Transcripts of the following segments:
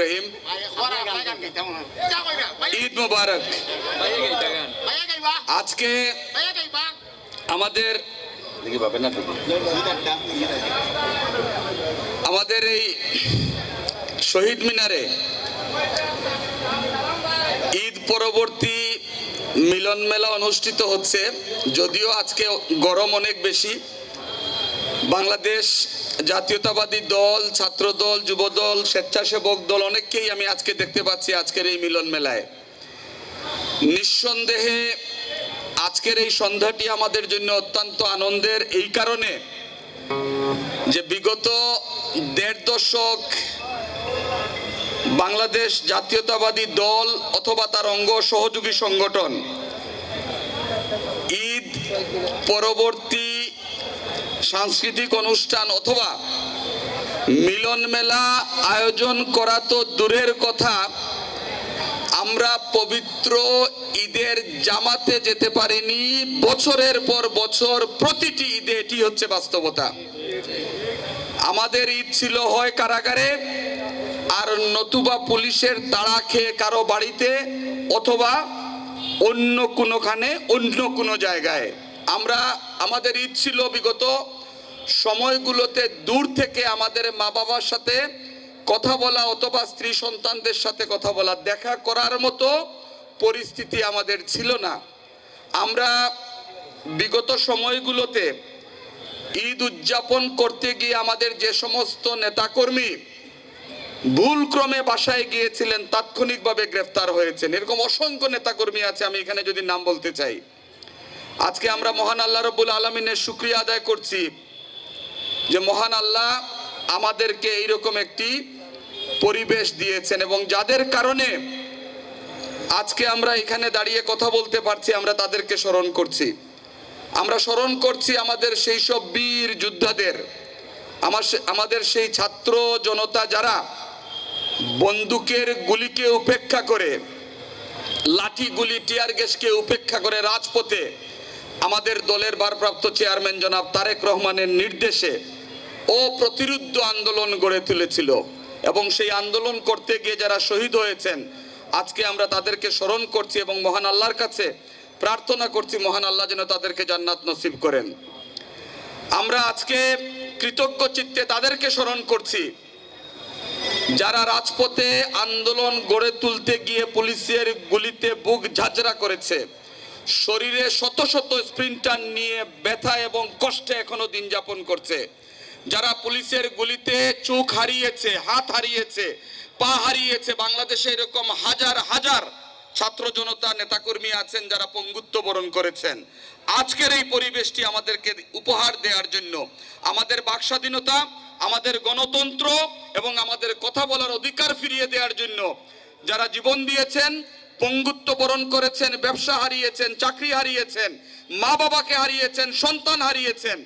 রহিম। ঈদ মুবারক। আজকে আমাদের। আমাদের এই শহীদ মিনারে ঈদ পরবর্তী মিলন মেলা অনুষ্ঠিত হচ্ছে। যদিও আজকে গরম অনেক বেশি। বাংলাদেশ জাতীয়তাবাদী দল ছাত্র দল যুব দল স্বেচ্ছাসেবক দল, অনেককেই আমি আজকে দেখতে পাচ্ছি আজকের এই মিলন মেলায়। নিঃসন্দেহে আজকের এই সন্ধ্যাটি আমাদের জন্য অত্যন্ত আনন্দের। এই কারণে যে বিগত দেড় দশক বাংলাদেশ জাতীয়তাবাদী দল অথবা তার অঙ্গ সহযোগী সংগঠন ঈদ পরবর্তী সাংস্কৃতিক অনুষ্ঠান অথবা মিলন মেলা আয়োজন করা তো দূরের কথা। আমরা পবিত্র ঈদের জামাতে যেতে পারিনি। বছরের পর বছর প্রতিটি ঈদে এটি হচ্ছে বাস্তবতা। আমাদের ঈদ ছিল হয় কারাগারে, আর নতুবা পুলিশের তাড়া খেয়ে কারও বাড়িতে অথবা অন্য কোনোখানে অন্য কোনো জায়গায়। আমরা আমাদের ঈদ ছিল বিগত সময়গুলোতে দূর থেকে আমাদের মা বাবার সাথে কথা বলা অথবা স্ত্রী সন্তানদের সাথে কথা বলা, দেখা করার মতো পরিস্থিতি আমাদের ছিল না। আমরা বিগত সময়গুলোতে ঈদ উদযাপন করতে গিয়ে আমাদের যে সমস্ত নেতাকর্মী ভুল ক্রমে বাসায় গিয়েছিলেন, তাৎক্ষণিকভাবে গ্রেফতার হয়েছেন। এরকম অসংখ্য নেতাকর্মী আছে, আমি এখানে যদি নাম বলতে চাই। আজকে আমরা মহান আল্লাহ রব্বুল আলমিনের শুক্রিয়া আদায় করছি যে মহান আল্লাহ আমাদেরকে এইরকম একটি পরিবেশ দিয়েছেন এবং যাদের কারণে আজকে আমরা এখানে দাঁড়িয়ে কথা বলতে পারছি, আমরা তাদেরকে স্মরণ করছি। আমরা স্মরণ করছি আমাদের সেই সব বীর যোদ্ধাদের, আমার আমাদের সেই ছাত্র জনতা যারা বন্দুকের গুলিকে উপেক্ষা করে লাঠি গুলি টিয়ার গ্যাসকে উপেক্ষা করে রাজপথে আমাদের দলের ভারপ্রাপ্ত চেয়ারম্যান জনাব তারেক রহমানের নির্দেশে ও প্রতিরুদ্ধ আন্দোলন গড়ে তুলেছিল এবং সেই আন্দোলন করতে গিয়ে যারা শহীদ হয়েছেন, আজকে আমরা তাদেরকে স্মরণ করছি এবং মহান আল্লাহর কাছে প্রার্থনা করছি, মহান আল্লাহ যেন তাদেরকে জান্নাত নসিব করেন। আমরা আজকে কৃতজ্ঞ চিত্তে তাদেরকে স্মরণ করছি, যারা রাজপথে আন্দোলন গড়ে তুলতে গিয়ে পুলিশের গুলিতে বুক ঝাঁঝরা করেছে। শরীরে শত শত স্প্রিন্টার নিয়ে ব্যথা এবং কষ্টে এখনও দিন যাপন করছে। যারা পুলিশের গুলিতে চোখ হারিয়েছে, হাত হারিয়েছে, পা হারিয়েছে, বাংলাদেশে এরকম হাজার হাজার ছাত্র জনতা, নেতাকর্মী আছেন যারা পঙ্গুত্ব বরণ করেছেন। আজকের এই পরিবেশটি আমাদেরকে উপহার দেওয়ার জন্য আমাদের বাকস্বাধীনতা, আমাদের গণতন্ত্র এবং আমাদের কথা বলার অধিকার ফিরিয়ে দেওয়ার জন্য যারা জীবন দিয়েছেন পঙ্গুত্ব বরণ করেছেন, ব্যবসা হারিয়েছেন, চাকরি হারিয়েছেন, মা বাবাকে হারিয়েছেন, সন্তান হারিয়েছেন,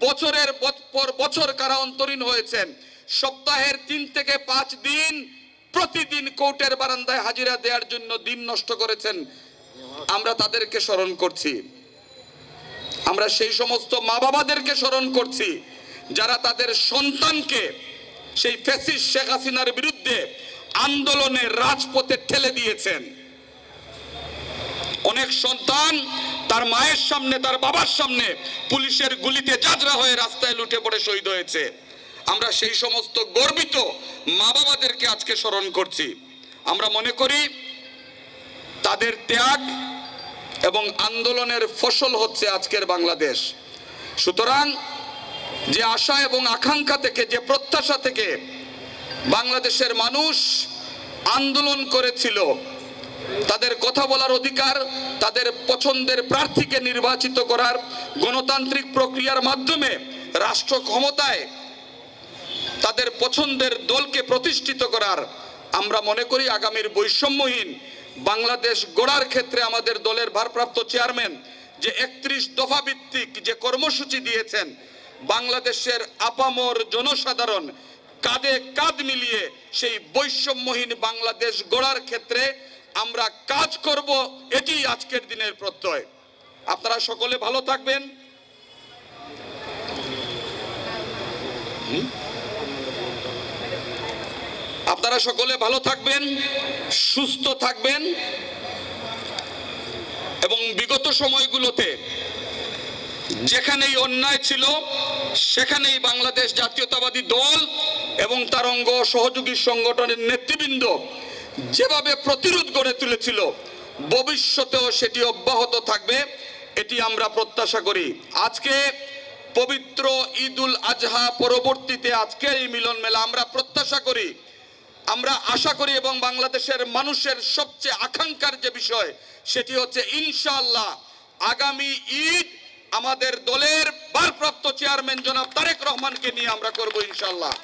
বছরের পর বছর কারা অন্তরীণ হয়েছেন, সপ্তাহের তিন থেকে পাঁচ দিন প্রতিদিন কোর্টের বারান্দায় হাজিরা দেওয়ার জন্য দিন নষ্ট করেছেন। আমরা তাদেরকে স্মরণ করছি। আমরা সেই সমস্ত মা বাবাদেরকে স্মরণ করছি, যারা তাদের সন্তানকে সেই ফেসিস শেখ হাসিনার বিরুদ্ধে আন্দোলনে রাজপথে ঠেলে দিয়েছেন। অনেক সন্তান তার মায়ের সামনে, তার বাবার সামনে পুলিশের গুলিতে যাজরা হয়ে রাস্তায় লুটে পড়ে শহীদ হয়েছে। আমরা সেই সমস্ত গর্বিত মা বাবাদেরকে আজকে স্মরণ করছি। আমরা মনে করি তাদের ত্যাগ এবং আন্দোলনের ফসল হচ্ছে আজকের বাংলাদেশ। সুতরাং যে আশা এবং আকাঙ্ক্ষা থেকে, যে প্রত্যাশা থেকে বাংলাদেশের মানুষ আন্দোলন করেছিল তাদের কথা বলার অধিকার, তাদের পছন্দের প্রার্থীকে নির্বাচিত করার গণতান্ত্রিক প্রক্রিয়ার মাধ্যমে রাষ্ট্র ক্ষমতায় তাদের পছন্দের দলকে প্রতিষ্ঠিত করার আমরা মনে করি আগামীর বৈষম্যহীন বাংলাদেশ গড়ার ক্ষেত্রে আমাদের দলের ভারপ্রাপ্ত চেয়ারম্যান যে একত্রিশ দফা ভিত্তিক যে কর্মসূচি দিয়েছেন, বাংলাদেশের আপামর জনসাধারণ কাঁধে কাঁধ মিলিয়ে সেই বৈষম্যহীন বাংলাদেশ গড়ার ক্ষেত্রে আমরা কাজ করব এটি আজকের দিনের প্রত্যয়। আপনারা সকলে ভালো থাকবেন। আপনারা সকলে ভালো থাকবেন, সুস্থ থাকবেন, এবং বিগত সময়গুলোতে যেখানেই অন্যায় ছিল, সেখানেই বাংলাদেশ জাতীয়তাবাদী দল এবং তার অঙ্গ সহযোগী সংগঠনের নেতৃবৃন্দ যেভাবে প্রতিরোধ গড়ে তুলেছিল, ভবিষ্যতেও সেটি অব্যাহত থাকবে, এটি আমরা প্রত্যাশা করি। আজকে পবিত্র ঈদুল আজহা পরবর্তীতে আজকের এই মিলন মেলা আমরা প্রত্যাশা করি। আমরা আশা করি এবং বাংলাদেশের মানুষের সবচেয়ে আকাঙ্ক্ষার যে বিষয়, সেটি হচ্ছে ইনশাআল্লাহ আগামী ঈদ আমাদের দলের ভারপ্রাপ্ত চেয়ারম্যান জনাব তারেক রহমানকে নিয়ে আমরা করব ইনশাআল্লাহ।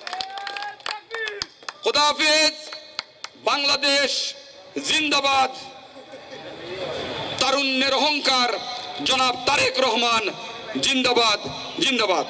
খোদাহাফিজ বাংলাদেশ জিন্দাবাদ। তারুণ্যের অহংকার জনাব তারেক রহমান জিন্দাবাদ জিন্দাবাদ।